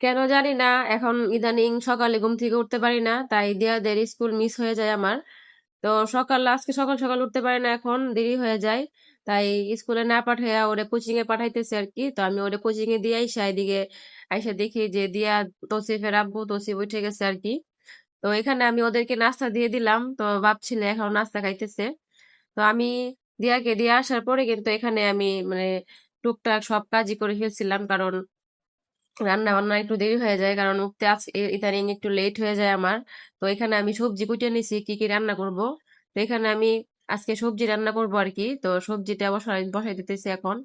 কেন জানি না, এখন ইদানিং সকালে ঘুম থেকে উঠতে পারি না, তাই দিয়াদের স্কুল মিস হয়ে যায় আমার। তো সকাল, আজকে সকাল সকাল উঠতে পারি না, এখন দেরি হয়ে যায়। তাই স্কুলে না পাঠাইয়া ওরে কোচিং এ পাঠাইতেছে আর কি। তো আমি ওরে কোচিং এ দিয়ে আইসা এদিকে আইসা দেখি যে দিয়া তসিফের আব্বু তসিফ উঠে গেছে আর কি। তো এখানে আমি ওদেরকে নাস্তা দিয়ে দিলাম, তো ভাবছিলে এখন নাস্তা খাইতেছে। তো আমি দিয়াকে দিয়ে আসার পরে কিন্তু এখানে আমি মানে টুকটাক সব কাজই করে ফেলছিলাম, কারণ রান্না বান্না একটু দেরি হয়ে যায়, কারণ উঠতে আজ- ইদানিং একটু লেট হয়ে যায় আমার। তো এখানে আমি সবজি কুটে নিছি, কি কি রান্না করব? তো এখানে আমি আজকে সবজি রান্না করব আর কি। তো সবজিটা বসাই বসাই দিতেছি এখন।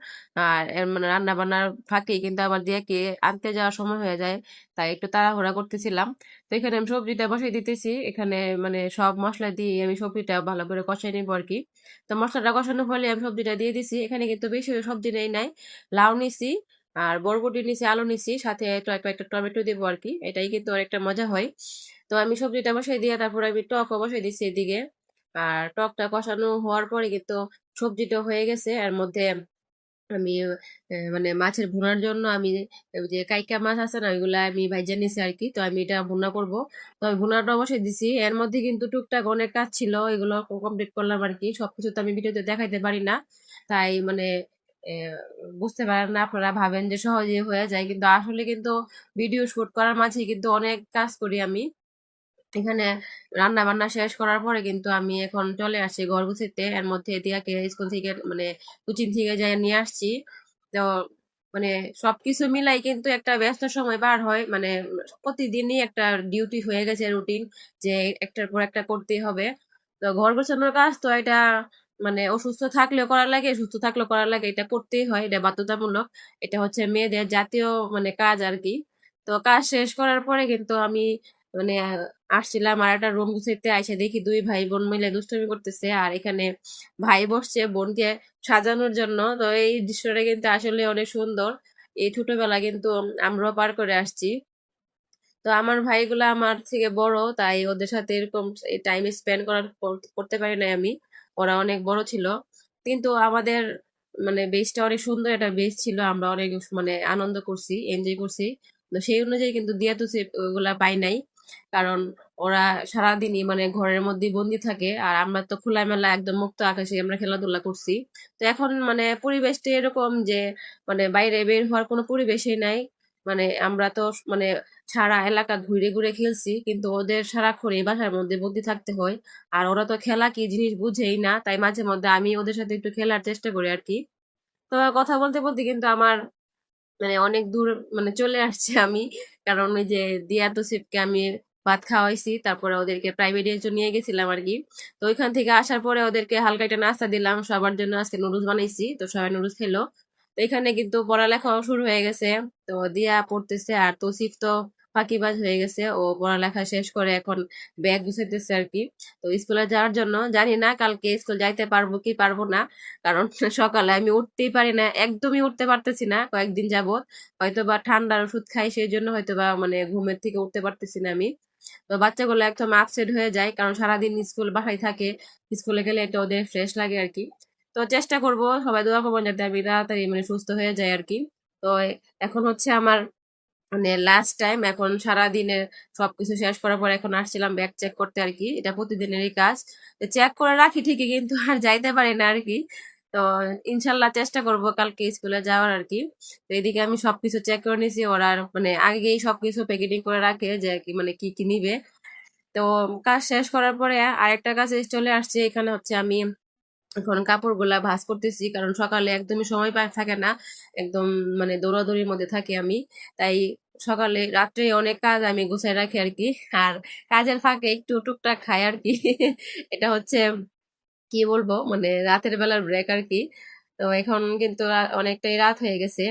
আর মানে রান্না বান্নার ফাঁকে কিন্তু আবার দিয়ে কি আনতে যাওয়ার সময় হয়ে যায়, তাই একটু তাড়াহুড়া করতেছিলাম। তো এখানে আমি সবজিটা বসাই দিতেছি। এখানে মানে সব মশলা দিয়ে আমি সবজিটা ভালো করে কষাই নিব আর কি। তো মশলাটা কষানো হলে আমি সবজিটা দিয়ে দিছি। এখানে কিন্তু বেশি সবজি নেই, নাই। লাউ নিছি। আর বরবটি নিচে আলু নিচ্ছি সাথে একটা টমেটো দিব আর কি। এটাই কিন্তু অনেকটা মজা হয়। তো আমি সবজিটা বসাই দিয়ে তারপর আমি টকও বসাই দিচ্ছি এদিকে। আর টকটা কষানো হওয়ার পরে কিন্তু সবজিটা হয়ে গেছে। এর মধ্যে আমি মানে মাছের ভুনার জন্য আমি যে কাইকা মাছ আছে না, ওইগুলা আমি ভাইজা নিছি আর কি। তো আমি এটা ভুনা করব। তো আমি ভুনাটা অবশ্যই দিছি। এর মধ্যে কিন্তু টুকটাক অনেক কাজ ছিল, এগুলো কমপ্লিট করলাম আর কি। সবকিছু তো আমি ভিডিওতে দেখাইতে পারি না। তাই মানে বুঝতে পারেন না, আপনারা ভাবেন যে সহজে হয়ে যায়। কিন্তু আসলে কিন্তু ভিডিও শুট করার মাঝে কিন্তু অনেক কাজ করি আমি। এখানে রান্না বান্না শেষ করার পরে কিন্তু আমি এখন চলে আসছি ঘর গুছিতে এর মধ্যে দিয়াকে স্কুল থেকে মানে কোচিং থেকে যাই নিয়ে আসছি। তো মানে সবকিছু মিলাই কিন্তু একটা ব্যস্ত সময় পার হয়। মানে প্রতিদিনই একটা ডিউটি হয়ে গেছে রুটিন যে একটার পর একটা করতেই হবে। তো ঘর গোছানোর কাজ তো এটা মানে অসুস্থ থাকলেও করা লাগে, সুস্থ থাকলেও করা লাগে, এটা করতেই হয়, এটা বাধ্যতামূলক। এটা হচ্ছে মেয়েদের জাতীয় মানে কাজ আর কি তো কাজ শেষ করার পরে কিন্তু আমি মানে আসছিলাম আর একটা রুম গুছাইতে, আইসা দেখি দুই ভাই বোন মিলে দুষ্টুমি করতেছে আর এখানে ভাই বসছে বোনকে সাজানোর জন্য। তো এই দৃশ্যটা কিন্তু আসলে অনেক সুন্দর। এই ছোটবেলা কিন্তু আমরাও পার করে আসছি। তো আমার ভাইগুলা আমার থেকে বড়, তাই ওদের সাথে এরকম টাইম স্পেন্ড করার করতে পারি নাই আমি। ওরা অনেক বড় ছিল। কিন্তু আমাদের মানে বেসটা অনেক সুন্দর একটা বেস ছিল, আমরা অনেক মানে আনন্দ করছি এনজয় করছি। তো সেই অনুযায়ী কিন্তু দিয়া তো ওগুলা পাই নাই। কারণ ওরা সারাদিনই মানে ঘরের মধ্যে বন্দি থাকে, আর আমরা তো খোলামেলা একদম মুক্ত আকাশে আমরা খেলাধুলা করছি। তো এখন মানে পরিবেশটা এরকম যে মানে বাইরে বের হওয়ার কোনো পরিবেশই নাই। মানে আমরা তো মানে সারা এলাকা ঘুরে ঘুরে খেলছি, কিন্তু ওদের সারাক্ষণ এই বাসার মধ্যে বন্দি থাকতে হয়। আর ওরা তো খেলা কি জিনিস বুঝেই না, তাই মাঝে মধ্যে আমি ওদের সাথে একটু খেলার চেষ্টা করি আর কি। তো কথা বলতে বলতে কিন্তু আমার মানে অনেক দূর মানে চলে আসছে আমি। কারণ ওই যে দিয়া তসিফকে আমি ভাত খাওয়াইছি, তারপরে ওদেরকে প্রাইভেট নিয়ে গেছিলাম আর কি। তো ওইখান থেকে আসার পরে ওদেরকে হালকা একটা নাস্তা দিলাম, সবার জন্য আজকে নুডলস বানাইছি, তো সবাই নুডলস খেলো। এখানে কিন্তু পড়ালেখাও শুরু হয়ে গেছে। তো দিয়া পড়তেছে আর তসিফ তো ফাঁকিবাজ হয়ে গেছে। ও পড়ালেখা শেষ করে এখন ব্যাগ গুছাইতেছে আর কি। তো স্কুলে যাওয়ার জন্য জানি না কালকে স্কুল যাইতে পারব কি পারব না। কারণ সকালে আমি উঠতেই পারি না, একদমই উঠতে পারতেছি না কয়েকদিন যাবত হয়তো বা ঠান্ডার ওষুধ খাই, সেই জন্য হয়তো বা মানে ঘুমের থেকে উঠতে পারতেছি না আমি। তো বাচ্চাগুলো একদম আপসেট হয়ে যায়, কারণ সারাদিন স্কুল বাসায় থাকে। স্কুলে গেলে এটা ওদের ফ্রেশ লাগে আর কি। তো চেষ্টা করব, সবাই দোয়া করবেন যাতে আমি তাড়াতাড়ি মানে সুস্থ হয়ে যায় আর কি তো এখন হচ্ছে আমার মানে লাস্ট টাইম এখন সারা দিনে সবকিছু শেষ করার পর এখন আসছিলাম ব্যাগ চেক করতে আর কি এটা প্রতিদিনেরই কাজ। তো চেক করে রাখি ঠিকই, কিন্তু আর যাইতে পারি না আর কি তো ইনশাল্লাহ চেষ্টা করব কালকে স্কুলে যাওয়ার আর কি তো এদিকে আমি সবকিছু চেক করে নিয়েছি ওরা মানে আগেই সবকিছু প্যাকেটিং করে রাখে যে কি মানে কি কি নিবে। তো কাজ শেষ করার পরে আরেকটা কাজ চলে আসছে, এখানে হচ্ছে আমি এখন কাপড়গুলা ভাঁজ করতেছি, কারণ সকালে একদমই সময় পায় থাকে না। একদম মানে দৌড়াদৌড়ির মধ্যে থাকি আমি। তাই সকালে রাত্রে অনেক কাজ আমি গুছাই রাখি আর কি আর কাজের ফাঁকে একটু টুকটাক খাই আর কি এটা হচ্ছে, কি বলব মানে রাতের বেলার ব্রেক আর কি তো এখন কিন্তু অনেকটাই রাত হয়ে গেছে।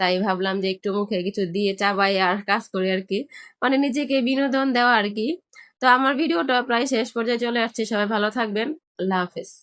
তাই ভাবলাম যে একটু মুখে কিছু দিয়ে চাবাই আর কাজ করি আর কি মানে নিজেকে বিনোদন দেওয়া আর কি তো আমার ভিডিওটা প্রায় শেষ পর্যায়ে চলে আসছে। সবাই ভালো থাকবেন। আল্লাহ হাফেজ।